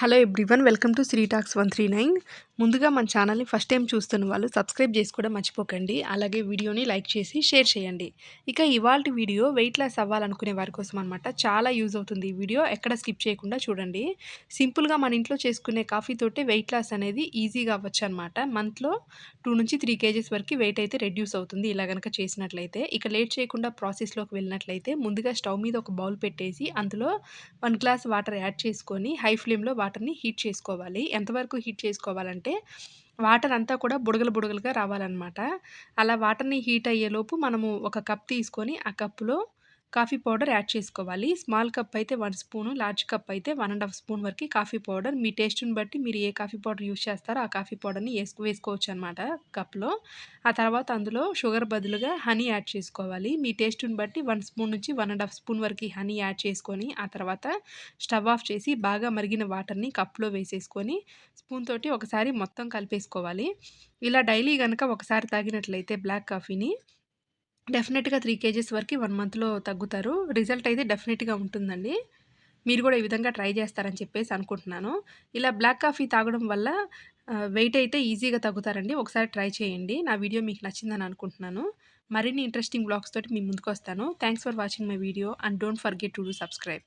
Hello everyone welcome to Sri talks one three nine. ముందుగా మన ఛానల్ని ఫస్ట్ టైం చూస్తున్న వాళ్ళు సబ్స్క్రైబ్ చేసుకోవడం మర్చిపోకండి. అలాగే వీడియోని లైక్ చేసి షేర్ చేయండి. ఇక ఇవాళ వీడియో వెయిట్ లాస్ అవ్వాలనుకునే వారి కోసం అనమాట చాలా యూజ్ అవుతుంది ఈ వీడియో. ఎక్కడ స్కిప్ చేయకుండా చూడండి. సింపుల్గా మన ఇంట్లో చేసుకునే కాఫీ తోటే వెయిట్ లాస్ అనేది ఈజీగా అవ్వచ్చు అనమాట మంత్లో టూ నుంచి త్రీ కేజీస్ వరకు వెయిట్ అయితే రెడ్యూస్ అవుతుంది. ఇలా కనుక చేసినట్లయితే. ఇక లేట్ చేయకుండా ప్రాసెస్లోకి వెళ్ళినట్లయితే ముందుగా స్టవ్ మీద ఒక బౌల్ పెట్టేసి అందులో వన్ గ్లాస్ వాటర్ యాడ్ చేసుకొని హై ఫ్లేమ్లో వాటర్ వాటర్ని హీట్ చేసుకోవాలి. ఎంతవరకు హీట్ చేసుకోవాలంటే వాటర్ అంతా కూడా బుడగలు బుడగలుగా రావాలన్నమాట. అలా వాటర్ని హీట్ అయ్యేలోపు మనము ఒక కప్ తీసుకొని ఆ కప్పులో కాఫీ పౌడర్ యాడ్ చేసుకోవాలి. స్మాల్ కప్ అయితే వన్ స్పూను లార్జ్ కప్ అయితే వన్ అండ్ హాఫ్ స్పూన్ వరకు కాఫీ పౌడర్. మీ టేస్ట్ని బట్టి మీరు ఏ కాఫీ పౌడర్ యూస్ చేస్తారో ఆ కాఫీ పౌడర్ని వేసుకు వేసుకోవచ్చు అనమాట కప్లో. ఆ తర్వాత అందులో షుగర్ బదులుగా హనీ యాడ్ చేసుకోవాలి. మీ టేస్ట్ని బట్టి వన్ స్పూన్ నుంచి వన్ అండ్ హాఫ్ స్పూన్ వరకు హనీ యాడ్ చేసుకొని ఆ తర్వాత స్టవ్ ఆఫ్ చేసి బాగా మరిగిన వాటర్ని కప్లో వేసేసుకొని స్పూన్ తోటి ఒకసారి మొత్తం కలిపేసుకోవాలి. ఇలా డైలీ కనుక ఒకసారి తాగినట్లయితే బ్లాక్ కాఫీని డెఫినెట్గా త్రీ కేజీస్ వరకు వన్ మంత్లో తగ్గుతారు. రిజల్ట్ అయితే డెఫినెట్గా ఉంటుందండి. మీరు కూడా ఈ విధంగా ట్రై చేస్తారని చెప్పేసి అనుకుంటున్నాను. ఇలా బ్లాక్ కాఫీ తాగడం వల్ల వెయిట్ అయితే ఈజీగా తగ్గుతారండి. ఒకసారి ట్రై చేయండి. నా వీడియో మీకు నచ్చిందని అనుకుంటున్నాను. మరిన్ని ఇంట్రెస్టింగ్ బ్లాగ్స్ తోటి మీ ముందుకు వస్తాను. Thanks for watching my video and don't forget to do subscribe.